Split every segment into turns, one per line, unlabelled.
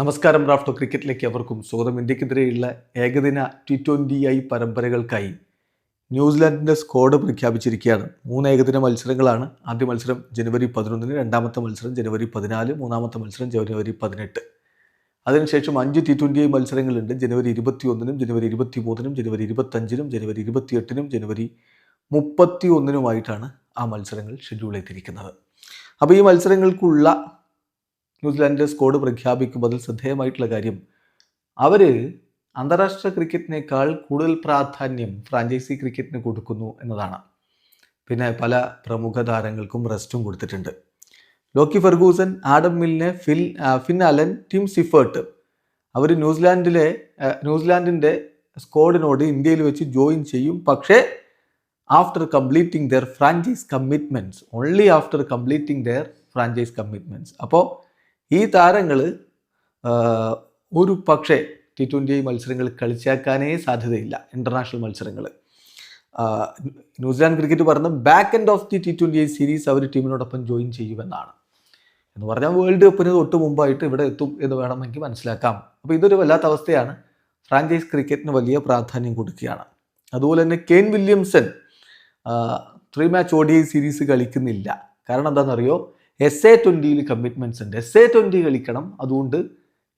നമസ്കാരം റാഫ്റ്റോ ക്രിക്കറ്റിലേക്ക് അവർക്കും സ്വാഗതം. ഇന്ത്യക്കെതിരെയുള്ള ഏകദിന ടി ട്വന്റി ഐ പരമ്പരകൾക്കായി ന്യൂസിലാൻഡിന്റെ സ്ക്വാഡ് പ്രഖ്യാപിച്ചിരിക്കുകയാണ്. മൂന്ന് ഏകദിന മത്സരങ്ങളാണ്. ആദ്യ മത്സരം ജനുവരി പതിനൊന്നിന് രണ്ടാമത്തെ മത്സരം ജനുവരി പതിനാല് മൂന്നാമത്തെ മത്സരം ജനുവരി പതിനെട്ട്. അതിനുശേഷം അഞ്ച് ടി ട്വന്റി ഐ മത്സരങ്ങളുണ്ട്. ജനുവരി ഇരുപത്തി ഒന്നിനും ജനുവരി ഇരുപത്തി മൂന്നിനും ജനുവരി ഇരുപത്തഞ്ചിനും ജനുവരി ഇരുപത്തിയെട്ടിനും ജനുവരി മുപ്പത്തി ഒന്നിനുമായിട്ടാണ് ആ മത്സരങ്ങൾ ഷെഡ്യൂൾ ചെയ്തിരിക്കുന്നത്. അപ്പോൾ ഈ മത്സരങ്ങൾക്കുള്ള ന്യൂസിലാൻഡിന്റെ സ്കോഡ് പ്രഖ്യാപിക്കുമ്പോൾ ശ്രദ്ധേയമായിട്ടുള്ള കാര്യം അവർ അന്താരാഷ്ട്ര ക്രിക്കറ്റിനേക്കാൾ കൂടുതൽ പ്രാധാന്യം ഫ്രാഞ്ചൈസി ക്രിക്കറ്റിന് കൊടുക്കുന്നു എന്നതാണ്. പിന്നെ പല പ്രമുഖ താരങ്ങൾക്കും റെസ്റ്റും കൊടുത്തിട്ടുണ്ട്. Lockie Ferguson Adam മില്ലിനെ Phil Finn Allen Tim Seifert. അവർ ന്യൂസിലാൻഡിലെ ന്യൂസിലാൻഡിന്റെ സ്ക്വാഡിനോട് ഇന്ത്യയിൽ വെച്ച് ജോയിൻ ചെയ്യും. പക്ഷേ after completing their franchise commitments only after completing their franchise commitments അപ്പോൾ ഈ താരങ്ങൾ ഒരു പക്ഷേ ടി ട്വന്റി മത്സരങ്ങൾ കളിച്ചേക്കാനേ സാധ്യതയില്ല ഇന്റർനാഷണൽ മത്സരങ്ങൾ ന്യൂസിലാൻഡ് ക്രിക്കറ്റ് പറഞ്ഞ back end of the T twenty series അവർ ടീമിനോടൊപ്പം ജോയിൻ ചെയ്യുമെന്നാണ്. എന്ന് പറഞ്ഞാൽ വേൾഡ് കപ്പിന് തൊട്ട് മുമ്പായിട്ട് ഇവിടെ എത്തും എന്ന് വേണമെങ്കിൽ മനസ്സിലാക്കാം. അപ്പോൾ ഇതൊരു വല്ലാത്ത അവസ്ഥയാണ്. ഫ്രാഞ്ചൈസ് ക്രിക്കറ്റിന് വലിയ പ്രാധാന്യം കൊടുക്കുകയാണ്. അതുപോലെ തന്നെ Kane Williamson three match O series കളിക്കുന്നില്ല. കാരണം എന്താണെന്നറിയോ? എസ് എ ട്വന്റിയിൽ കമ്മിറ്റ്മെന്റ്സ് ഉണ്ട്. എസ് എ ട്വന്റി കളിക്കണം. അതുകൊണ്ട്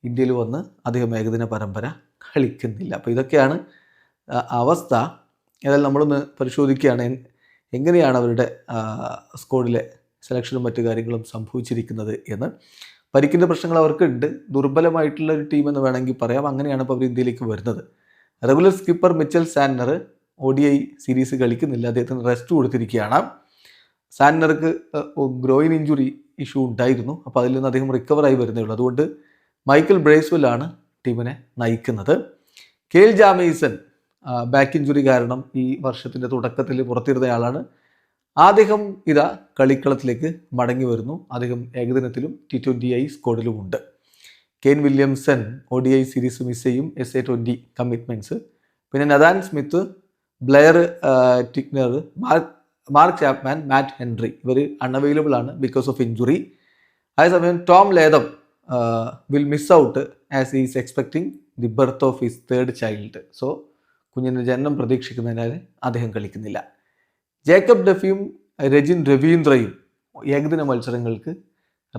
ഇന്ത്യയിൽ വന്ന് അദ്ദേഹം ഏകദിന പരമ്പര കളിക്കുന്നില്ല. അപ്പോൾ ഇതൊക്കെയാണ് അവസ്ഥ. ഏതായാലും നമ്മളൊന്ന് പരിശോധിക്കുകയാണ് എങ്ങനെയാണ് അവരുടെ സ്കോഡിലെ സെലക്ഷനും മറ്റു കാര്യങ്ങളും സംഭവിച്ചിരിക്കുന്നത് എന്ന്. പരിക്കിന്റെ പ്രശ്നങ്ങൾ അവർക്കുണ്ട്. ദുർബലമായിട്ടുള്ള ഒരു ടീം എന്ന് വേണമെങ്കിൽ പറയാം. അങ്ങനെയാണ് ഇപ്പോൾ അവർ ഇന്ത്യയിലേക്ക് വരുന്നത്. Regular skipper Mitchell Santner O D I series കളിക്കുന്നില്ല. അദ്ദേഹത്തിന് റെസ്റ്റ് കൊടുത്തിരിക്കുകയാണ്. സാന്നർക്ക് ഗ്രോയിൻ ഇഞ്ചുറി ഇഷ്യൂ ഉണ്ടായിരുന്നു. അപ്പോൾ അതിൽ നിന്ന് അദ്ദേഹം റിക്കവറായി വരുന്നേ ഉള്ളൂ. അതുകൊണ്ട് മൈക്കിൾ ബ്രേസ്വെല്ലാണ് ടീമിനെ നയിക്കുന്നത്. കെയിൽ ജാമേസൺ ബാക്ക് ഇഞ്ചുറി കാരണം ഈ വർഷത്തിന്റെ തുടക്കത്തിൽ പുറത്തിരുന്നയാളാണ് അദ്ദേഹം ഇതാ കളിക്കളത്തിലേക്ക് മടങ്ങി വരുന്നു. അദ്ദേഹം ഏകദിനത്തിലും T twenty I സ്കോഡിലുമുണ്ട് Kane Williamson O D I series miss ചെയ്യും. എസ് എ ട്വന്റി കമ്മിറ്റ്മെന്റ്സ് പിന്നെ Nathan Smith Blair Tickner Mark Chapman Matt Henry ഇവർ അൺഅവൈലബിൾ ആണ് ബിക്കോസ് ഓഫ് ഇഞ്ചുറി അതേസമയം Tom Latham will miss out as is expecting the birth of his third child so കുഞ്ഞിന്റെ ജനനം പ്രതീക്ഷിക്കുന്നതിനാൽ അദ്ദേഹം കളിക്കുന്നില്ല. Jacob ഡഫിയും Rachin രവീന്ദ്രയും ഏകദിന മത്സരങ്ങൾക്ക്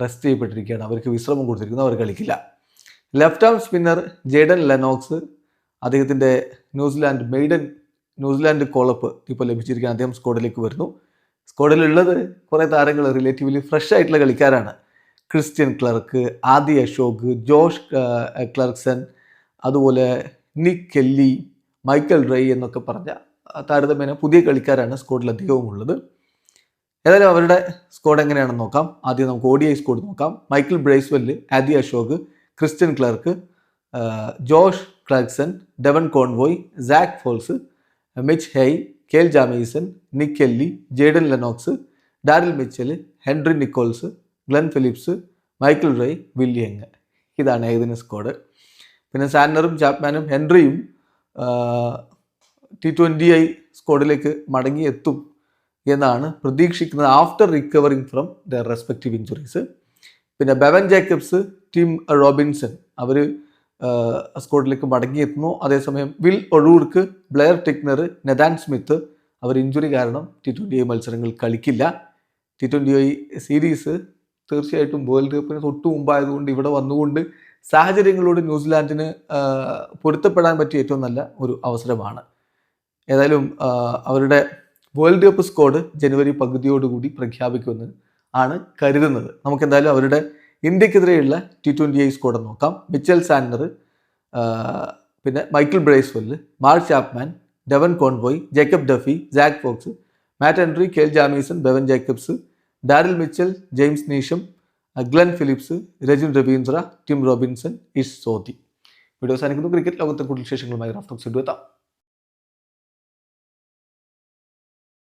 റെസ്റ്റ് ചെയ്യപ്പെട്ടിരിക്കുകയാണ്. അവർക്ക് വിശ്രമം കൊടുത്തിരിക്കുന്നു അവർ കളിക്കില്ല. Left arm spinner Jayden Lennox അദ്ദേഹത്തിന്റെ New Zealand maiden New Zealand call up ഇപ്പോൾ ലഭിച്ചിരിക്കുന്ന അദ്ദേഹം സ്കോഡിലേക്ക് വരുന്നു. സ്കോഡിലുള്ളത് കുറേ താരങ്ങൾ റിലേറ്റീവ്ലി ഫ്രഷ് ആയിട്ടുള്ള കളിക്കാരാണ്. Christian Clarke Adi Ashok Josh Clarkson അതുപോലെ നിക് കെല്ലി മൈക്കൽ റൈ എന്നൊക്കെ പറഞ്ഞ താരതമ്യേന പുതിയ കളിക്കാരാണ് സ്കോഡിൽ അധികവും ഉള്ളത്. ഏതായാലും അവരുടെ സ്കോഡ് എങ്ങനെയാണെന്ന് നോക്കാം. ആദ്യം നമുക്ക് ഒ ഡി ഐ സ്കോഡ് നോക്കാം. Michael Bracewell Adi Ashok Christian Clarke Josh Clarkson Devon Conway Zak Foulkes Mitch Hay Kyle Jamieson Nick Kelly Jayden Lennox Daryl Mitchell Henry Nicholls Glenn Phillips Michael Rae Will Young ഇതാണ് ഏകദിന squad പിന്നെ സാന്നറും ചാപ്മാനും ഹെൻറിയും T twenty I സ്ക്വാഡിലേക്ക് മടങ്ങി എത്തും എന്നാണ് പ്രതീക്ഷിക്കുന്നത് after recovering from the respective injuries പിന്നെ ബെവൻ ജേക്കബ്സ് ടിം റോബിൻസൺ. അവർ സ്ക്വാഡിലേക്ക് മടങ്ങിയെത്തുന്നു. അതേസമയം Will O'Rourke Blair Tickner Nathan Smith our injury കാരണം ടി ട്വന്റി ഐ മത്സരങ്ങൾ കളിക്കില്ല. ടി ട്വന്റി ഐ സീരീസ് തീർച്ചയായിട്ടും വേൾഡ് കപ്പിന് തൊട്ട് മുമ്പായതുകൊണ്ട് ഇവിടെ വന്നുകൊണ്ട് സാഹചര്യങ്ങളോട് ന്യൂസിലാൻഡിന് പൊരുത്തപ്പെടാൻ പറ്റിയ ഏറ്റവും നല്ല ഒരു അവസരമാണ്. ഏതായാലും അവരുടെ വേൾഡ് കപ്പ് സ്കോഡ് ജനുവരി പകുതിയോടുകൂടി പ്രഖ്യാപിക്കുമെന്ന് ആണ് കരുതുന്നത്. നമുക്കെന്തായാലും അവരുടെ ഇന്ത്യക്കെതിരെയുള്ള ടി ട്വന്റി ഐ സ്കോഡ് നോക്കാം. മിച്ചൽ സാൻഡർ പിന്നെ Michael Bracewell Mark Chapman Devon Conway Jacob Duffy Zak Foulkes Matt Henry Kyle Jamieson Bevon Jacobs Daryl Mitchell James Neesham Glenn Phillips Rachin Ravindra Tim Robinson Ish Sodhi video സാധിക്കുന്നു cricket ലോകത്തെ കൂടുതൽ വിശേഷങ്ങളുമായി റാഫ്റ്റോക്സ് എത്താം.